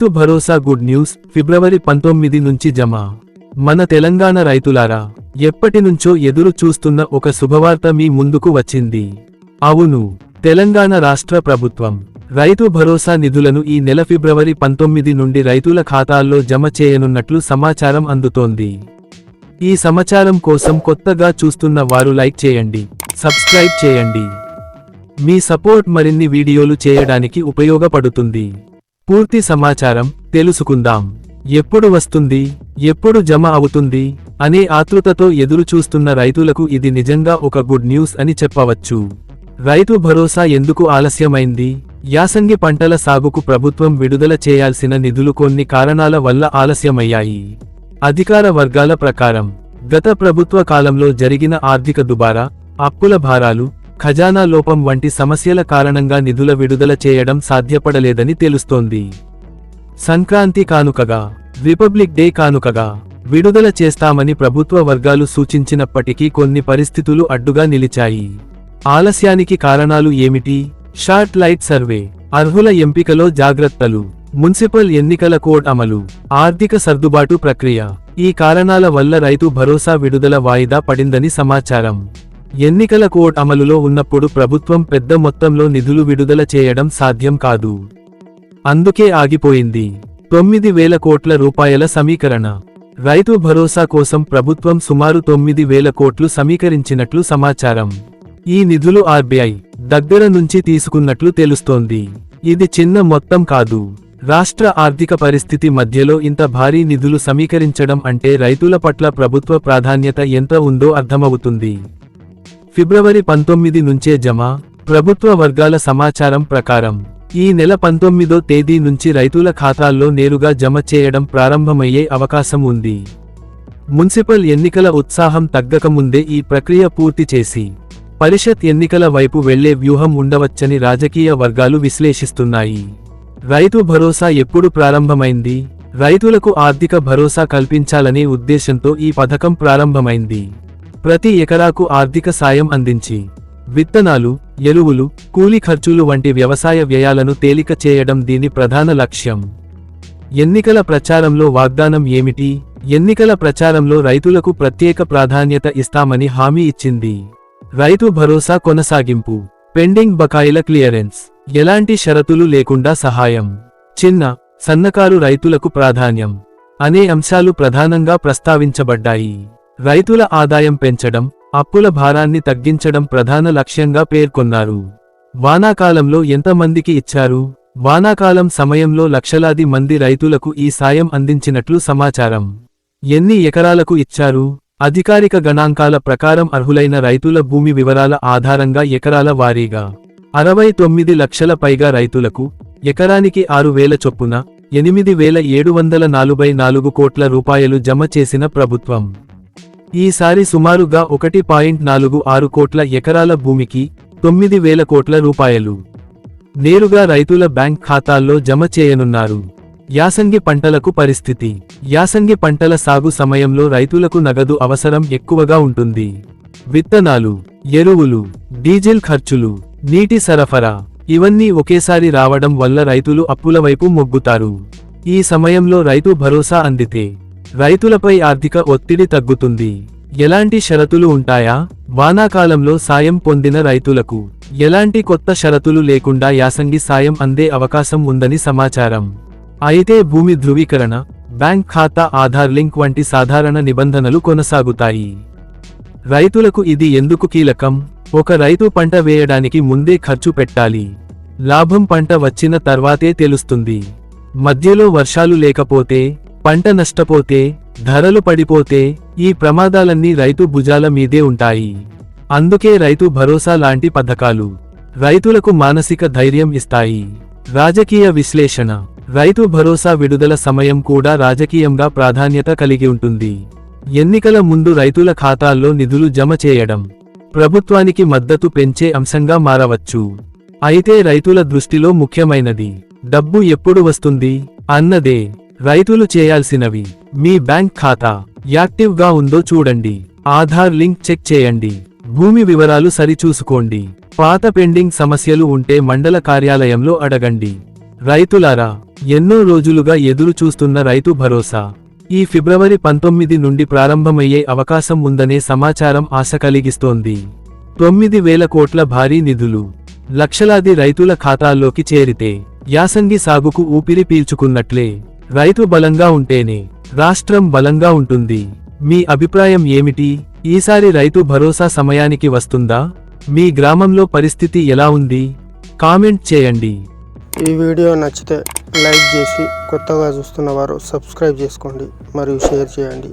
Rythu Bharosa good news ఫిబ్రవరి పంతొమ్మిది నుంచి జమ. మన తెలంగాణ రైతులారా ఎప్పటి నుంచో ఎదురు చూస్తున్న ఒక శుభవార్త మీ ముందుకు వచ్చింది. అవును తెలంగాణ రాష్ట్ర ప్రభుత్వం రైతు భరోసా నిధులను ఈ నెల ఫిబ్రవరి పంతొమ్మిది నుండి రైతుల ఖాతాల్లో జమ చేయనున్నట్లు సమాచారం అందుతోంది. ఈ సమాచారం కోసం కొత్తగా చూస్తున్న వారు లైక్ చేయండి సబ్స్క్రైబ్ చేయండి. మీ సపోర్ట్ మరిన్ని వీడియోలు చేయడానికి ఉపయోగపడుతుంది. పూర్తి సమాచారం తెలుసుకుందాం. ఎప్పుడు వస్తుంది? ఎప్పుడు జమ అవుతుంది? అనే ఆతృతతో ఎదురు చూస్తున్న రైతులకు ఇది నిజంగా ఒక గుడ్ న్యూస్ అని చెప్పవచ్చు. రైతు భరోసా ఎందుకు ఆలస్యమైంది? యాసంగి పంటల సాగుకు ప్రభుత్వం విడుదల చేయాల్సిన నిధులు కొన్ని కారణాల వల్ల ఆలస్యమయ్యాయి. అధికార వర్గాల ప్రకారం గత ప్రభుత్వ కాలంలో జరిగిన ఆర్థిక దుబారా అప్పుల భారాలు ఖజానా లోపం వంటి సమస్యల కారణంగా నిధుల విడుదల చేయడం సాధ్యపడలేదని తెలుస్తోంది. సంక్రాంతి కానుకగా రిపబ్లిక్ డే కానుకగా విడుదల చేస్తామని ప్రభుత్వ వర్గాలు సూచించినప్పటికీ కొన్ని పరిస్థితులు అడ్డుగా నిలిచాయి. ఆలస్యానికి కారణాలు ఏమిటి? షార్ట్ లైట్ సర్వే అర్హుల ఎంపికలో జాగ్రత్తలు మున్సిపల్ ఎన్నికల కోడ్ అమలు ఆర్థిక సర్దుబాటు ప్రక్రియ ఈ కారణాల వల్ల రైతు భరోసా విడుదల వాయిదా పడిందని సమాచారం. ఎన్నికల కోడ్ అమలులో ఉన్నప్పుడు ప్రభుత్వం పెద్ద మొత్తంలో నిధులు విడుదల చేయడం సాధ్యం కాదు. అందుకే ఆగిపోయింది. తొమ్మిది వేల కోట్ల రూపాయల సమీకరణ. రైతు భరోసా కోసం ప్రభుత్వం సుమారు తొమ్మిది వేల కోట్లు సమీకరించినట్లు సమాచారం. ఈ నిధులు ఆర్బీఐ దగ్గర నుంచి తీసుకున్నట్లు తెలుస్తోంది. ఇది చిన్న మొత్తం కాదు. రాష్ట్ర ఆర్థిక పరిస్థితి మధ్యలో ఇంత భారీ నిధులు సమీకరించడం అంటే రైతుల పట్ల ప్రభుత్వ ప్రాధాన్యత ఎంత ఉందో అర్థమవుతుంది. ఫిబ్రవరి పంతొమ్మిది నుంచే జమ. ప్రభుత్వ వర్గాల సమాచారం ప్రకారం ఈ నెల పంతొమ్మిదో తేదీ నుంచి రైతుల ఖాతాల్లో నేరుగా జమ చేయడం ప్రారంభమయ్యే అవకాశం ఉంది. మున్సిపల్ ఎన్నికల ఉత్సాహం తగ్గకముందే ఈ ప్రక్రియ పూర్తి చేసి పరిషత్ ఎన్నికల వైపు వెళ్ళే వ్యూహం ఉండవచ్చని రాజకీయ వర్గాలు విశ్లేషిస్తున్నాయి. రైతు భరోసా ఎప్పుడు ప్రారంభమైంది? రైతులకు ఆర్థిక భరోసా కల్పించాలనే ఉద్దేశంతో ఈ పథకం ప్రారంభమైంది. ప్రతి ఎకరాకు ఆర్థిక సాయం అందించి విత్తనాలు ఎరువులు కూలి ఖర్చులు వంటి వ్యవసాయ వ్యయాలను తేలిక చేయడం దీని ప్రధాన లక్ష్యం. ఎన్నికల ప్రచారంలో వాగ్దానం ఏమిటి? ఎన్నికల ప్రచారంలో రైతులకు ప్రత్యేక ప్రాధాన్యత ఇస్తామని హామీ ఇచ్చింది. రైతు భరోసా కొనసాగింపు పెండింగ్ బకాయిల క్లియరెన్స్ ఎలాంటి షరతులు లేకుండా సహాయం. చిన్న సన్నకారు రైతులకు ప్రాధాన్యం అనే అంశాలు ప్రధానంగా ప్రస్తావించబడ్డాయి. రైతుల ఆదాయం పెంచడం అప్పుల భారాన్ని తగ్గించడం ప్రధాన లక్ష్యంగా పేర్కొన్నారు. వానాకాలంలో ఎంతమందికి ఇచ్చారు? వానాకాలం సమయంలో లక్షలాది మంది రైతులకు ఈ సాయం అందించినట్లు సమాచారం. ఎన్ని ఎకరాలకు ఇచ్చారు? అధికారిక గణాంకాల ప్రకారం అర్హులైన రైతుల భూమి వివరాల ఆధారంగా ఎకరాల వారీగా అరవై తొమ్మిది లక్షల పైగా రైతులకు ఎకరానికి ఆరు వేల చొప్పున ఎనిమిది వేల ఏడు వందల నలభై నాలుగు కోట్ల రూపాయలు జమ చేసిన ప్రభుత్వం. ఈసారి సుమారుగా ఒకటి పాయింట్ నాలుగు ఆరు కోట్ల ఎకరాల భూమికి తొమ్మిది వేల కోట్ల రూపాయలు. నేరుగా రైతుల బ్యాంక్ ఖాతాల్లో జమ చేయనున్నారు. యాసంగి పంటలకు పరిస్థితి. యాసంగి పంటల సాగు సమయంలో రైతులకు నగదు అవసరం ఎక్కువగా ఉంటుంది. విత్తనాలు ఎరువులు డీజిల్ ఖర్చులు నీటి సరఫరా ఇవన్నీ ఒకేసారి రావడం వల్ల రైతులు అప్పుల వైపు మొగ్గుతారు. ఈ సమయంలో రైతు భరోసా అందితే రైతులపై ఆర్థిక ఒత్తిడి తగ్గుతుంది. ఎలాంటి షరతులు ఉంటాయా? వానాకాలంలో సాయం పొందిన రైతులకు ఎలాంటి కొత్త షరతులు లేకుండా యాసంగి సాయం అందే అవకాశం ఉందని సమాచారం. అయితే భూమి ధృవీకరణ బ్యాంక్ ఖాతా ఆధార్ లింక్ వంటి సాధారణ నిబంధనలు కొనసాగుతాయి. రైతులకు ఇది ఎందుకు కీలకం? ఒక రైతు పంట వేయడానికి ముందే ఖర్చు పెట్టాలి. లాభం పంట వచ్చిన తర్వాతే తెలుస్తుంది. మధ్యలో వర్షాలు లేకపోతే పంట నష్టపోతే ధరలు పడిపోతే ఈ ప్రమాదాలన్నీ రైతు భుజాల మీదే ఉంటాయి. అందుకే రైతు భరోసా లాంటి పథకాలు రైతులకు మానసిక ధైర్యం ఇస్తాయి. రాజకీయ విశ్లేషణ. రైతు భరోసా విడుదల సమయం కూడా రాజకీయంగా ప్రాధాన్యత కలిగి ఉంటుంది. ఎన్నికల ముందు రైతుల ఖాతాల్లో నిధులు జమ చేయడం ప్రభుత్వానికి మద్దతు పెంచే అంశంగా మారవచ్చు. అయితే రైతుల దృష్టిలో ముఖ్యమైనది డబ్బు ఎప్పుడు వస్తుంది అన్నదే. రైతులు చేయాల్సినవి. మీ బ్యాంక్ ఖాతా యాక్టివ్గా ఉందో చూడండి. ఆధార్ లింక్ చెక్ చేయండి. భూమి వివరాలు సరిచూసుకోండి. పాత పెండింగ్ సమస్యలు ఉంటే మండల కార్యాలయంలో అడగండి. రైతులారా ఎన్నో రోజులుగా ఎదురు చూస్తున్న రైతు భరోసా. ఈ ఫిబ్రవరి పంతొమ్మిది నుండి ప్రారంభమయ్యే అవకాశం ఉందనే సమాచారం ఆశ కలిగిస్తోంది. తొమ్మిది వేల కోట్ల భారీ నిధులు. లక్షలాది రైతుల ఖాతాల్లోకి చేరితే యాసంగి సాగుకు ఊపిరి పీల్చుకున్నట్లే. రైతు బలంగా ఉంటేనే రాష్ట్రం బలంగా ఉంటుంది. మీ అభిప్రాయం ఏమిటి? ఈసారి రైతు భరోసా సమయానికి వస్తుందా? మీ గ్రామంలో పరిస్థితి ఎలా ఉంది? కామెంట్ చేయండి. ఈ వీడియో నచ్చితే లైక్ చేసి కొత్తగా చూస్తున్న వారు సబ్స్క్రైబ్ చేసుకోండి మరియు షేర్ చేయండి.